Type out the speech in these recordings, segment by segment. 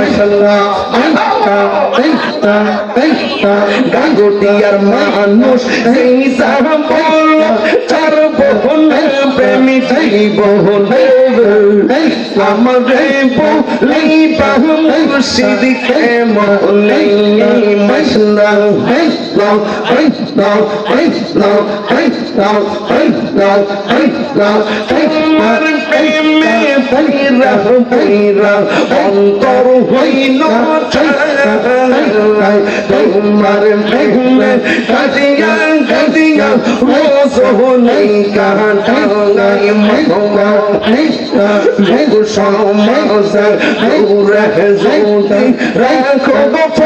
মাশাল্লাহ একটা একটা গাঙ্গুটিয়ার মানুষ সেই সাহাবল তার বহুন প্রেমী সেই বহুন আমারে বলেই বাহু মুর্শিদিকে মহলেই মশলা হ্যাঁ নাও হ্যাঁ নাও হ্যাঁ নাও হ্যাঁ নাও হ্যাঁ নাও হ্যাঁ নাও হ্যাঁ নাও তাইরা তাইরা অন্তর হইল তোমার মেঘনে কাজিয়া কাজিয়া রোজ হলাই কাটাঙ্গাই মগা কৃষ্ণা ভেগুষা মগসা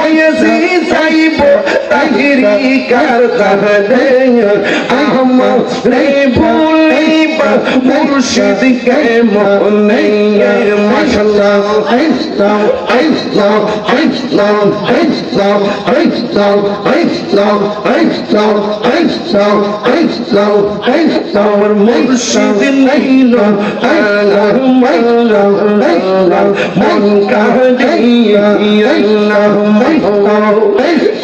ফয়েজি যাইব তাহিরি কার কাহদে আমার রে বলিবা মুর্শিদ কে মনে মাশাল্লাহ ইসলাম ইসলাম ইসলাম ইসলাম ইসলাম ইসলাম ইসলাম ইসলাম ইসলাম ইসলাম মুর্শিদ নাইল আল্লাহ মাল্লাহ আল্লাহ মন কাহিয়া আল্লাহ মাল্লাহ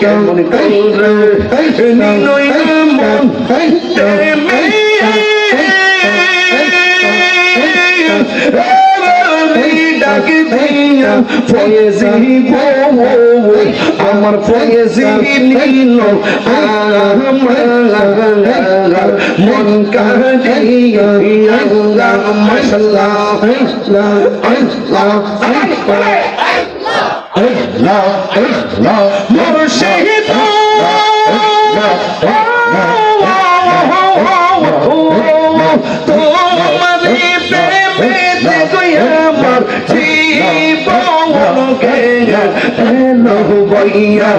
কেমন করে নিল মন ফয়েজি আমার ফয়েজি নীল মন কাহিয়া মুর্শিদ তোমার প্রেমেতে গই আমার জীবন গেয়া এলো বইয়া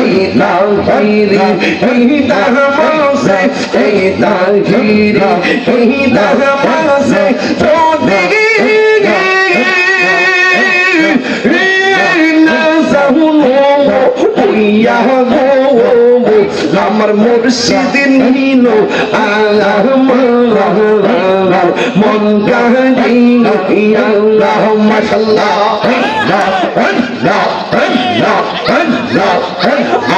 এই না হইরি এই না মাসে এই না হিরি এই না মাসে তো দেখে আমার মুর্শিদ নীল মন আল্লাহ মাশাল্লাহ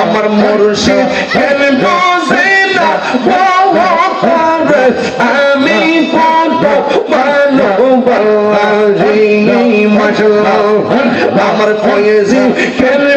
আমার মুর্শিদ হয়েছে খেলে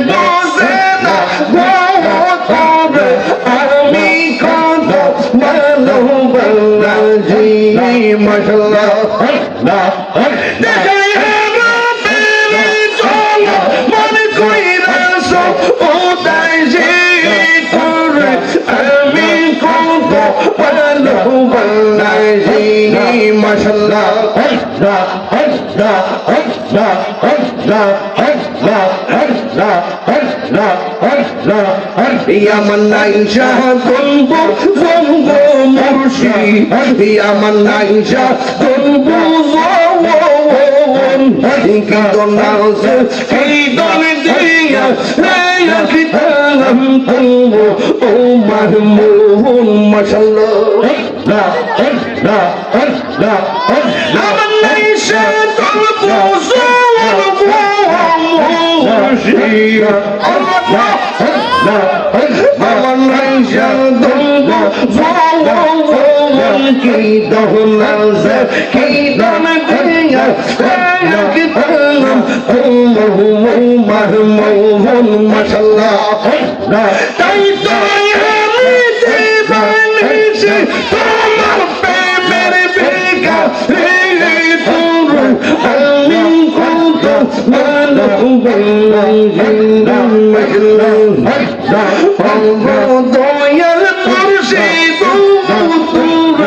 ইয়া মান্না ইনশাহ করব জঙ্গ মুর্শি ইয়া মান্না ইনশাহ করব কীর্তন নাচে মশাল্লাহ তাই তো আমি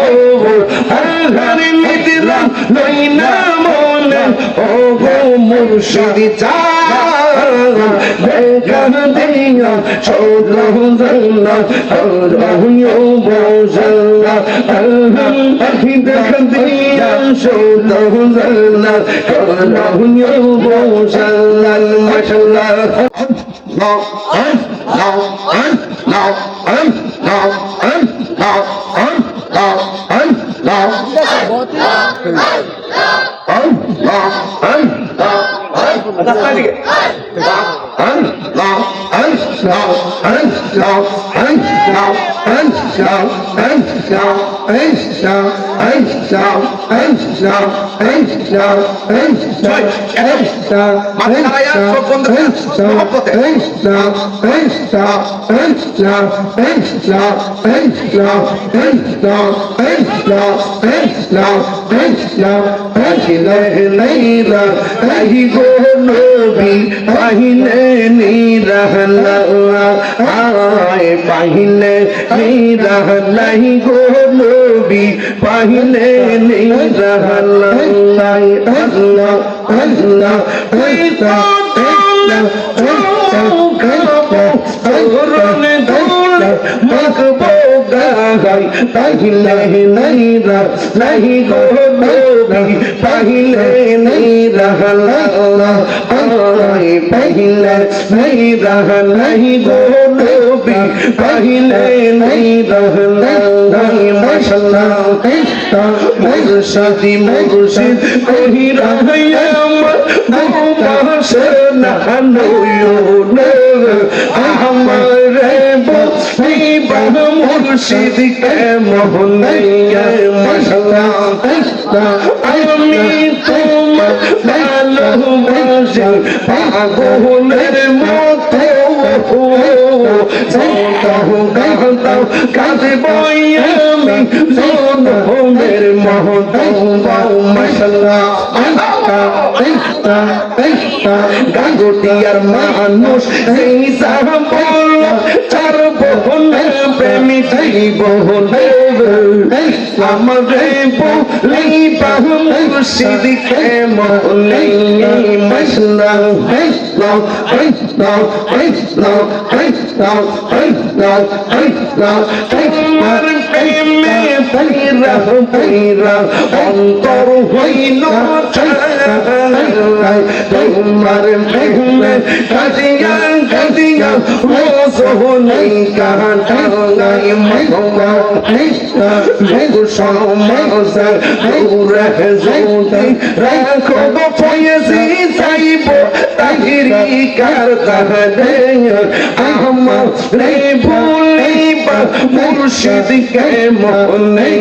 আমি কত ভালোবাসি মশাল্লাহ ও গো মুর্শিদ চান দিয়া ছোট জান্না রহিও বোঝাল্লা দেখা দিয়া ছোট জান্না রহিও বোঝাল্লা মাশাল্লাহ no, no, no, no, un, no, un, no, un, no, Hey, shout, hey, shout, hey, shout. আহিলে নীরহলাই পাহিলে নীরহলাই গো নবী পাহিলে চলে নেই রহলা আল্লাহ আল্লাহ पहले नहीं रह नहीं गो पहले नहीं रहला पहले नहीं रह नहीं गो भी पहले नहीं रहना नहीं मसला मुर्शदी मुर्शिद कोई रहया से नहनो हमारे মুর্শিদ কে মোহনাইয়া মশলা আমি তোমার ভালোবাসি পাগলের মত গাঙ্গটিয়ার মানুষ সেই সাহা বল চার বহনের প্রেমী সেই বহনের আমাদের বলেই বাহু অন্তর হইল তোমার প্রেমে কাজিয়া الذين رسل كان تنعم সমাজ দূরে জোতে রাখো গো ফয়েজি যাইব তাহিরি কার তাহলে আমার ভুলিবা মুর্শিদ কে মনে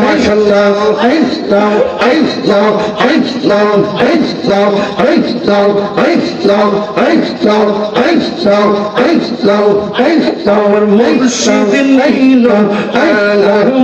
মাশাল্লাহ ইসলাম ইসলাম ইসলাম ইসলাম ইসলাম ইসলাম ইসলাম ইসলাম ইসলাম ইসলাম মুর্শিদ নাইল Allah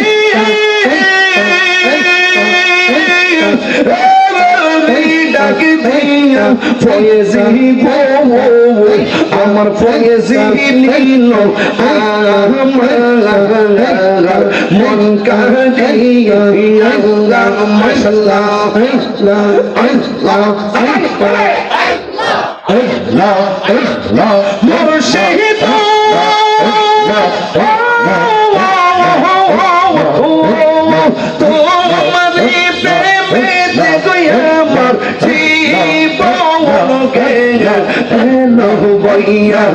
ফয়েজি আমার ফয়েজি নীল মন কাহিয়া মশলা মুর্শিদ তোমারি কেনা কেন বইয়া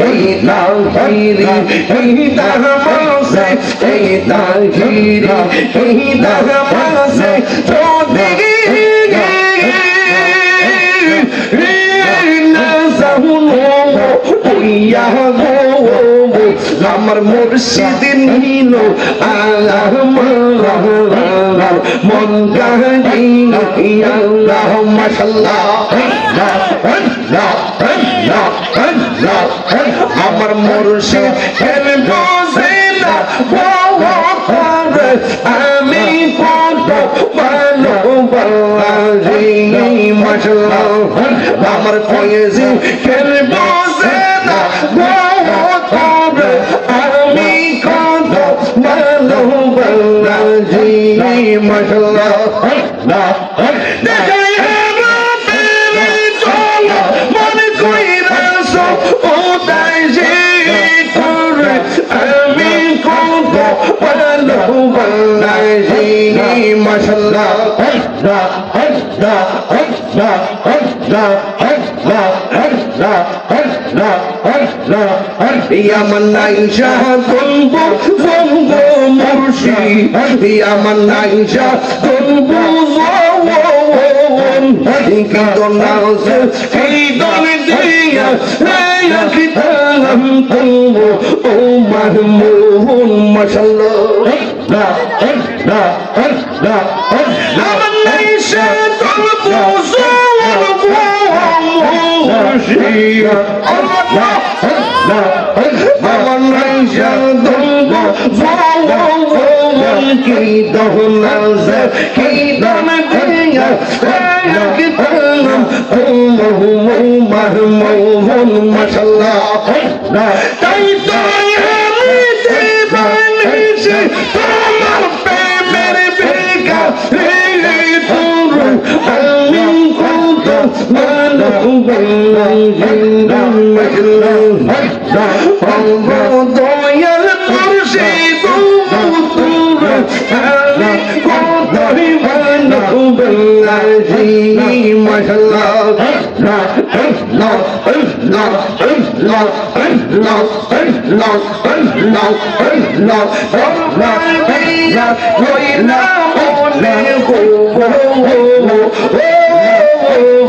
এই না গিরি এই না মাসে এই না গিরি এই না মাসে তো দেখে আমার মুর্শিদ নীল মন আল্লাহ মাশাল্লাহ আমার মুর্শিদ হেল বোঝে না আমি কত ভালোবাসি মশলা আমার ফয়েজি কেন বসে much love. They can have a baby money queen and so oh, that's it for it. I mean, God, what a love, what a love, much love. Hush, love, hush, love, রা হর রা হর ইয়া মান্না ইনশাহ করব জঙ্গ মুর্শি হর ইয়া মান্না ইনশাহ করব কীর্তন নাজে কীর্তন দিয়া রায়া কীর্তন করব ও মাহমুদ মাশাআল্লাহ রা হর রা হর রা হর রা মান্না ইনশাহ شيء لا لا فمن أنشد فهو كيده نزل كيدا اللهم مهموم ما شاء الله Oh,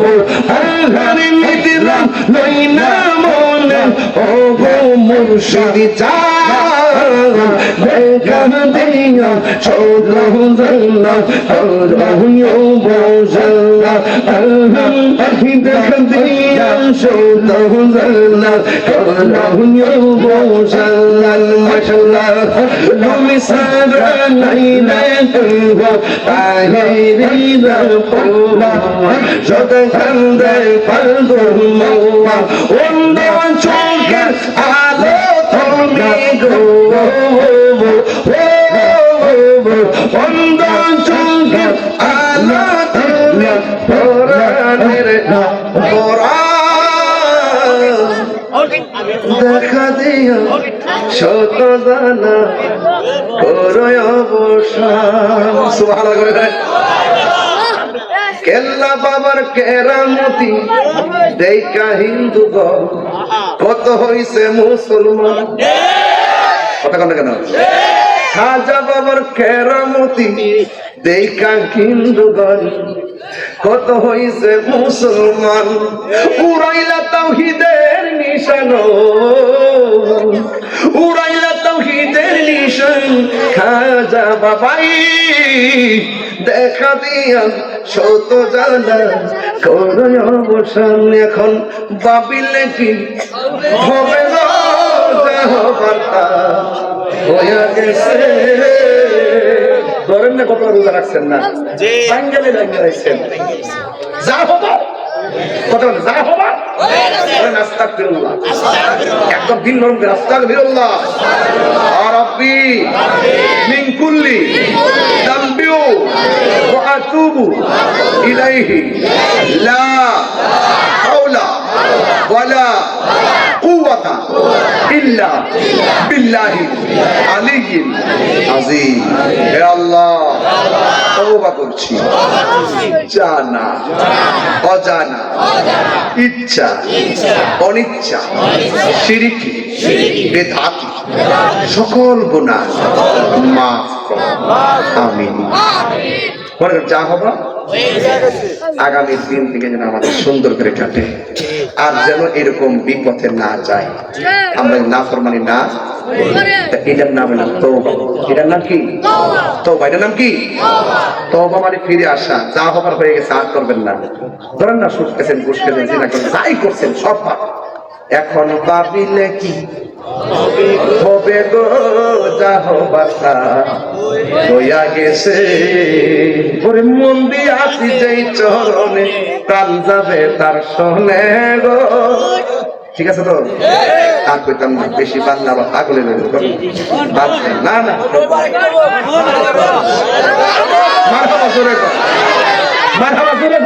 গো আধারে নিদ্রা লই না মনে ও গো মুর্শিদ যা صدره زلنا صدره يوبو زلنا ألهم أحد خديا صدره زلنا صدره يوبو زلنا المشلا لمسار ليلة تنبا عليه القوة صدق الدفع الموة وانبع شوك দেখা দিয়া শত অবসান। সুবহানাল্লাহ করে দেয়। কেল্লা বাবার কেরামতি দেখা হিন্দু কত হইছে মুসলমান? কথা কেন কেন? খাজা বাবার কেরামতি দেখা হিন্দু কত হইছে মুসলমান? উড়াইলা তাওহিদের নিশান। উড়াইলা তাওহিদের নিশান। খাজা বাবাই, দেখা দিয়া শত জানা করো অবসান এখন বাবিলে কি হবে হইয়া গেছে। ধরেন না কত রোজা রাখছেন না? বাঙ্গালি বাঙ্গালি রাখছেন। যা হবা কথা বলে যা হবা বলেন আস্তাগফিরুল্লাহ। একদম দিন নরম করে আস্তাগফিরুল্লাহ। আর রব্বি। মিন কুল্লি। দাম্বিউ। ওয়া ইলাইহি। লা হাওলা ওয়ালা কুওয়াতা ইল্লা বিল্লাহি। আলিয়্যিল আযীম। হে আল্লাহ, তওবা করছি। জানা। অজানা। ইচ্ছা। অনিচ্ছা। শিরিকি বেদাতি সকল গুনাহ মাফ কর। আমিন। মনে যা হবা আগামী দিন থেকে যেন আমাদের সুন্দর করে কাটে। আর যেন এরকম বিপথে না যায়। আমরা না ফরমানি না এটার নাম হলো তৌবা এটার নাম কি? তৌবা এটার নাম কি? তৌবা মানে ফিরে আসা। যা হবার হয়ে গেছে, আর করবেন না। ধরেন না সুদ খেয়েছেন ঘুষ যাই করছেন, সব এখন ভাবিলে কি? হবে গো, যাহ বাতা হইয়া গেছে। ওরে মন দিয়ে আসি যেই চরণে, প্রাণ যাবে তার শোনে গো। ঠিক আছে তো? আর কইতাম না, বেশি বাদ দেন। না না। মারহাবা জোরে কর মারহাবা জোরে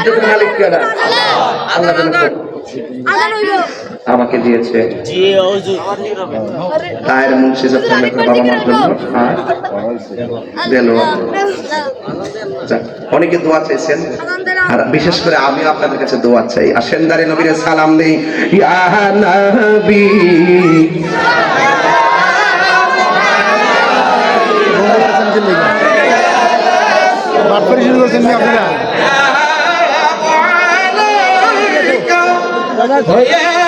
ইজ্জতের মালিক আল্লাহ আমাকে দিয়েছে। তায়ের মুন্সি যখন বাবা মার জন্য। আর দিল। যাক, অনেকে দোয়া চাইছেন। আর বিশেষ করে আমি আপনাদের কাছে দোয়া চাই। আর সেন্দারে নবীর সালাম নেই ইয়া নবী। বাটপারি শুরু করছেন আপনারা? Oh yeah.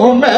oh man